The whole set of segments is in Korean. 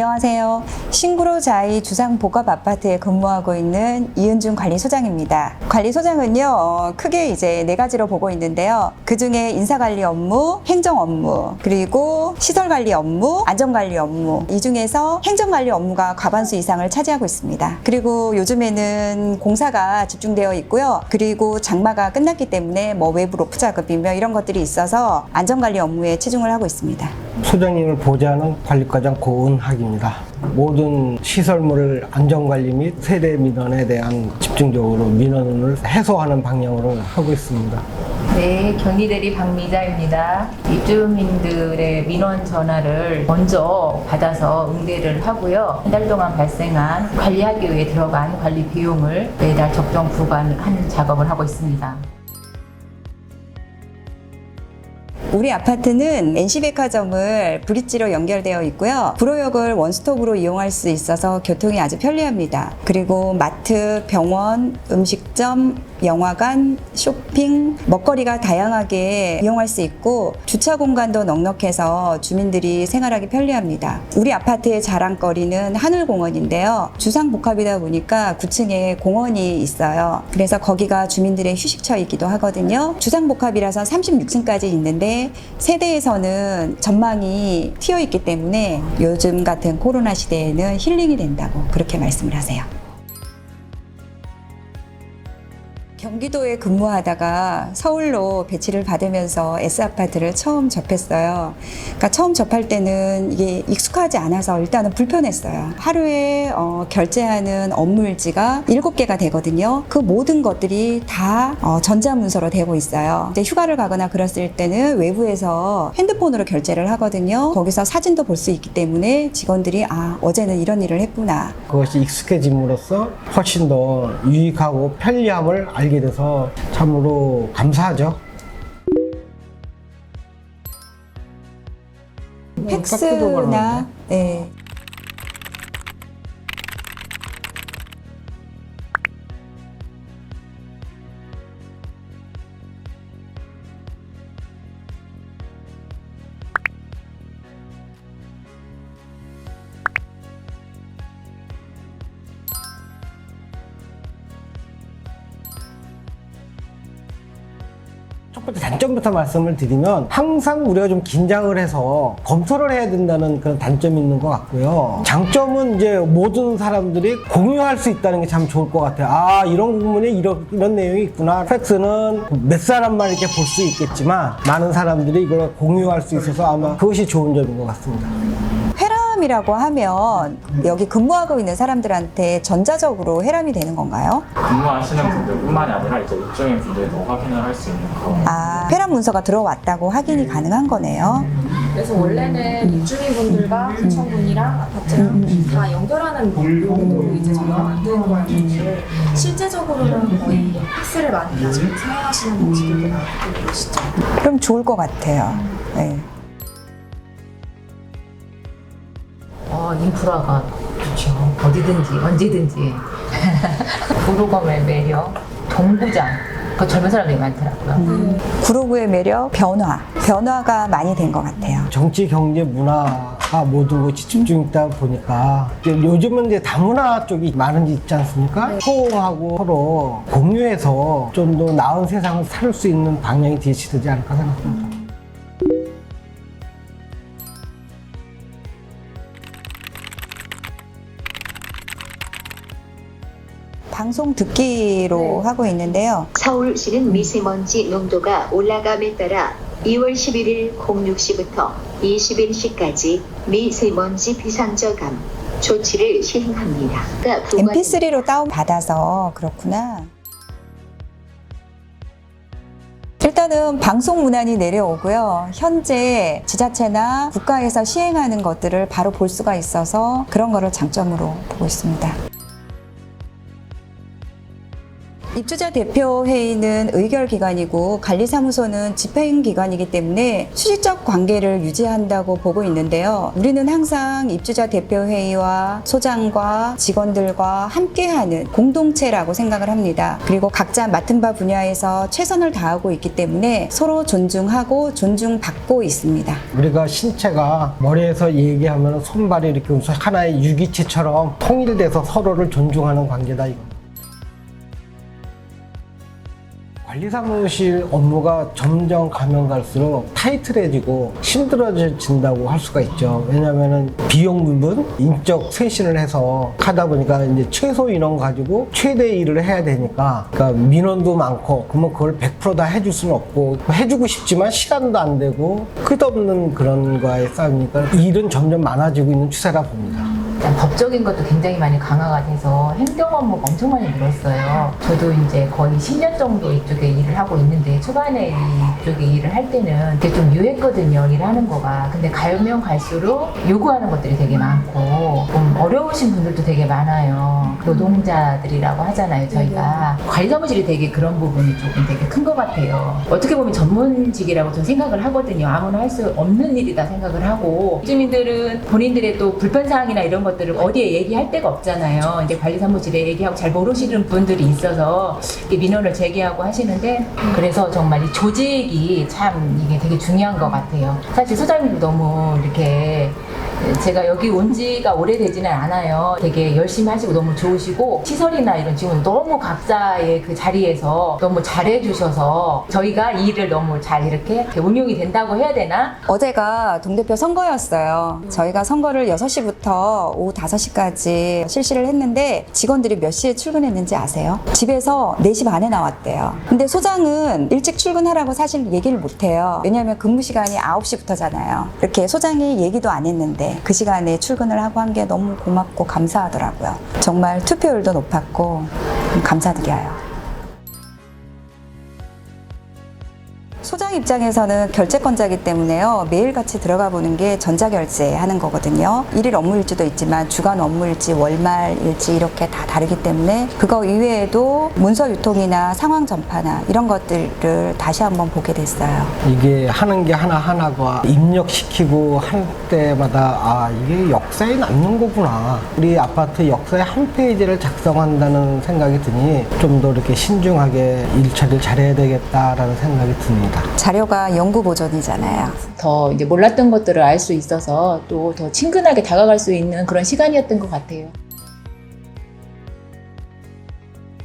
안녕하세요. 신구로 자이 주상 복합 아파트에 근무하고 있는 이은준 관리소장입니다. 관리소장은요, 어, 크게 이제 네 가지로 보고 있는데요. 그 중에 인사관리 업무, 행정 업무, 그리고 시설관리 업무, 안전관리 업무. 이 중에서 행정관리 업무가 과반수 이상을 차지하고 있습니다. 그리고 요즘에는 공사가 집중되어 있고요. 그리고 장마가 끝났기 때문에 뭐 외부 로프 작업이며 이런 것들이 있어서 안전관리 업무에 치중을 하고 있습니다. 소장님을 보좌하는 관리과장 고은학입니다. 모든 시설물 안전관리 및 세대 민원에 대한 집중적으로 민원을 해소하는 방향으로 하고 있습니다. 네, 경리대리 박미자입니다. 입주민들의 민원 전화를 먼저 받아서 응대를 하고요. 한 달 동안 발생한 관리하기 위해 들어간 관리 비용을 매달 적정 부과하는 작업을 하고 있습니다. 우리 아파트는 NC백화점을 브릿지로 연결되어 있고요. 구로역을 원스톱으로 이용할 수 있어서 교통이 아주 편리합니다. 그리고 마트, 병원, 음식점, 영화관, 쇼핑, 먹거리가 다양하게 이용할 수 있고 주차 공간도 넉넉해서 주민들이 생활하기 편리합니다. 우리 아파트의 자랑거리는 하늘공원인데요. 주상복합이다 보니까 9층에 공원이 있어요. 그래서 거기가 주민들의 휴식처이기도 하거든요. 주상복합이라서 36층까지 있는데 세대에서는 전망이 튀어 있기 때문에 요즘 같은 코로나 시대에는 힐링이 된다고 그렇게 말씀을 하세요. 경기도에 근무하다가 서울로 배치를 받으면서 S아파트를 처음 접했어요. 그러니까 처음 접할 때는 이게 익숙하지 않아서 일단은 불편했어요. 하루에 어, 결제하는 업무일지가 7개가 되거든요. 그 모든 것들이 다 어, 전자문서로 되고 있어요. 근데 휴가를 가거나 그랬을 때는 외부에서 핸드폰으로 결제를 하거든요. 거기서 사진도 볼 수 있기 때문에 직원들이 아, 어제는 이런 일을 했구나. 그것이 익숙해짐으로써 훨씬 더 유익하고 편리함을 알게 돼서 참으로 감사하죠. 팩스나 네. 번째 단점부터 말씀을 드리면 항상 우리가 좀 긴장을 해서 검토를 해야 된다는 그런 단점이 있는 것 같고요. 장점은 이제 모든 사람들이 공유할 수 있다는 게 참 좋을 것 같아요. 아 이런 부분에 이런, 이런 내용이 있구나. 팩스는 몇 사람만 이렇게 볼 수 있겠지만 많은 사람들이 이걸 공유할 수 있어서 아마 그것이 좋은 점인 것 같습니다. 회람이라고 하면 여기 근무하고 있는 사람들한테 전자적으로 회람이 되는 건가요? 근무하시는 분들뿐만이 아니라 이제 입주민 분들도 확인을 할 수 있는 그런 아, 회람 문서가 들어왔다고 확인이 가능한 거네요. 그래서 원래는 입주민분들과 구청분이랑 아파트랑 다 연결하는 용도로 이제 저희가 만드는 거였는데 실제적으로는 거의 팩스를 많이 사용하시는 분들도 많고 계시죠. 그럼 좋을 것 같아요. 네. 어, 인프라가 좋죠. 어디든지, 언제든지. 구로검의 매력, 동구장. 그 젊은 사람들이 많더라고요. 구로구의 매력, 변화. 변화가 많이 된 것 같아요. 정치, 경제, 문화가 모두 집중있다 보니까 이제 요즘은 이제 다문화 쪽이 많은 있지 않습니까? 호응하고 서로 공유해서 좀 더 나은 세상을 살 수 있는 방향이 제시되지 않을까 생각합니다. 방송 듣기로 하고 있는데요. 서울시는 미세먼지 농도가 올라감에 따라 2월 11일 06시부터 20일시까지 미세먼지 비상저감 조치를 시행합니다. 그러니까 부관- MP3로 다운받아서 그렇구나. 일단은 방송 문안이 내려오고요. 현재 지자체나 국가에서 시행하는 것들을 바로 볼 수가 있어서 그런 거를 장점으로 보고 있습니다. 입주자 대표 회의는 의결 기관이고 관리사무소는 집행 기관이기 때문에 수직적 관계를 유지한다고 보고 있는데요. 우리는 항상 입주자 대표 회의와 소장과 직원들과 함께하는 공동체라고 생각을 합니다. 그리고 각자 맡은 바 분야에서 최선을 다하고 있기 때문에 서로 존중하고 존중받고 있습니다. 우리가 신체가 머리에서 얘기하면 손발이 이렇게 하나의 유기체처럼 통일돼서 서로를 존중하는 관계다 이거. 관리 사무실 업무가 점점 가면 갈수록 타이틀해지고 힘들어진다고 할 수가 있죠. 왜냐면은 비용 부분, 인적 쇄신을 해서 하다 보니까 이제 최소 인원 가지고 최대 일을 해야 되니까 그러니까 민원도 많고 그러면 그걸 100%다 해줄 수는 없고 해주고 싶지만 시간도 안 되고 끝없는 그런 거에 싸우니까 일은 점점 많아지고 있는 추세라 봅니다. 일단 법적인 것도 굉장히 많이 강화가 돼서 행정 업무가 엄청 많이 늘었어요. 저도 이제 거의 10년 정도 이쪽에 일을 하고 있는데 초반에 이쪽에 일을 할 때는 되게 좀 유했거든요. 일하는 거가. 근데 가면 갈수록 요구하는 것들이 되게 많고 좀 어려우신 분들도 되게 많아요. 노동자들이라고 하잖아요. 저희가 관리 사무실이 되게 그런 부분이 조금 되게 큰 것 같아요. 어떻게 보면 전문직이라고 저는 생각을 하거든요. 아무나 할 수 없는 일이다 생각을 하고 주민들은 본인들의 또 불편 사항이나 이런 것들을 어디에 얘기할 데가 없잖아요. 이제 관리 사무실에 얘기하고 잘 모르시는 분들이 있어서 민원을 제기하고 하시는데 그래서 정말 이 조직이 참 이게 되게 중요한 것 같아요. 사실 소장님도 너무 이렇게 제가 여기 온 지가 오래되지는 않아요. 되게 열심히 하시고 너무 좋으시고 시설이나 이런 지원 너무 각자의 그 자리에서 너무 잘해주셔서 저희가 이 일을 너무 잘 이렇게 운용이 된다고 해야 되나? 어제가 동대표 선거였어요. 저희가 선거를 6시부터 오후 5시까지 실시를 했는데 직원들이 몇 시에 출근했는지 아세요? 집에서 4시 반에 나왔대요. 근데 소장은 일찍 출근하라고 사실 얘기를 못 해요. 왜냐하면 근무 시간이 9시부터잖아요. 이렇게 소장이 얘기도 안 했는데 그 시간에 출근을 하고 한 게 너무 고맙고 감사하더라고요. 정말 투표율도 높았고 감사드려요. 소장 입장에서는 결제권자이기 때문에요. 매일같이 들어가 보는 게 전자결제 하는 거거든요. 일일 업무일지도 있지만 주간 업무일지, 월말일지 이렇게 다 다르기 때문에 그거 이외에도 문서 유통이나 상황 전파나 이런 것들을 다시 한번 보게 됐어요. 이게 하는 게 하나하나가 입력시키고 할 때마다 아 이게 역사에 남는 거구나 우리 아파트 역사의 한 페이지를 작성한다는 생각이 드니 좀 더 이렇게 신중하게 일 처리를 잘해야 되겠다라는 생각이 듭니다. 자료가 연구 보존이잖아요. 더 이제 몰랐던 것들을 알 수 있어서 또 더 친근하게 다가갈 수 있는 그런 시간이었던 것 같아요.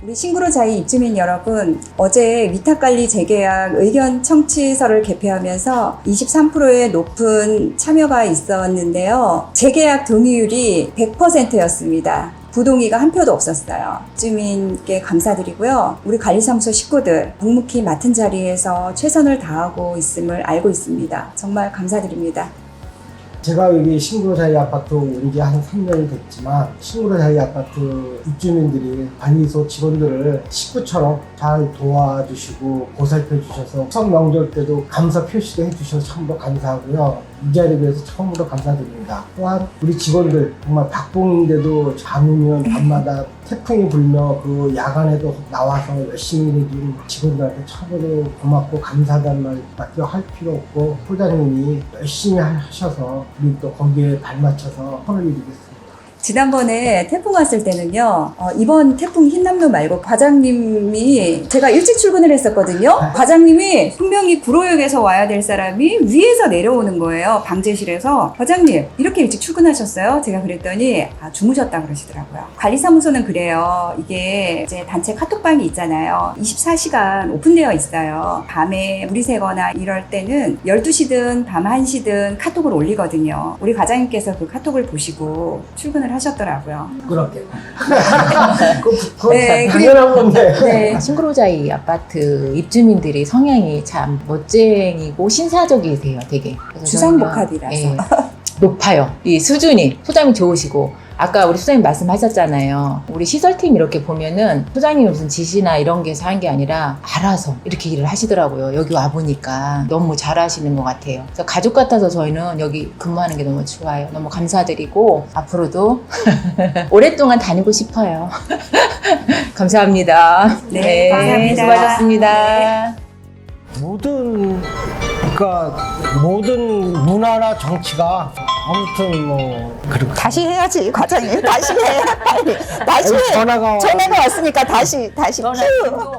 우리 싱그로 자이 입주민 여러분, 어제 위탁관리 재계약 의견 청취서를 개표하면서 23%의 높은 참여가 있었는데요. 재계약 동의율이 100%였습니다. 부동의가 한 표도 없었어요. 입주민께 감사드리고요. 우리 관리사무소 식구들 묵묵히 맡은 자리에서 최선을 다하고 있음을 알고 있습니다. 정말 감사드립니다. 제가 여기 신구로자이 아파트 온 지 한 3년이 됐지만 신구로자이 아파트 입주민들이 관리소 직원들을 식구처럼 잘 도와주시고 보살펴 주셔서 성 명절 때도 감사 표시도 해주셔서 참으로 감사하고요. 이 자리에 대해서 처음으로 감사드립니다. 또한 우리 직원들 정말 박봉인데도 잠이면 밤마다 태풍이 불며 그 야간에도 나와서 열심히 일해준 직원들한테 참으로 고맙고 감사하다는 말밖에 할 필요 없고 소장님이 열심히 하셔서 우리 또 거기에 발맞춰서 선을 이루겠습니다. 지난번에 태풍 왔을 때는요, 어, 이번 태풍 흰남노 말고 과장님이 제가 일찍 출근을 했었거든요. 과장님이 분명히 구로역에서 와야 될 사람이 위에서 내려오는 거예요. 방제실에서. 과장님, 이렇게 일찍 출근하셨어요? 제가 그랬더니, 아, 주무셨다 그러시더라고요. 관리사무소는 그래요. 이게 이제 단체 카톡방이 있잖아요. 24시간 오픈되어 있어요. 밤에 물이 새거나 이럴 때는 12시든 밤 1시든 카톡을 올리거든요. 우리 과장님께서 그 카톡을 보시고 출근을 하셨더라고요. 그렇게. 그건 네, 당연한 건데. 네. 싱그로자이 아파트 입주민들이 성향이 참 멋쟁이고 신사적이세요, 되게. 그래서 주상복합이라서. 예, 높아요. 이 수준이 소장이 좋으시고 아까 우리 소장님 말씀하셨잖아요. 우리 시설팀 이렇게 보면은 소장님이 무슨 지시나 이런 게 해서 한 게 아니라 알아서 이렇게 일을 하시더라고요. 여기 와 보니까 너무 잘하시는 것 같아요. 그래서 가족 같아서 저희는 여기 근무하는 게 너무 좋아요. 너무 감사드리고 앞으로도 오랫동안 다니고 싶어요. 감사합니다. 네, 감사합니다. 수고하셨습니다. 모든 그러니까 모든 문화나 정치가 아무튼 뭐 그렇고 다시 해야지 과장님. 다시 해. 빨리. 다시 해. 전화가 전화가 왔으니까 다시 다시. 큐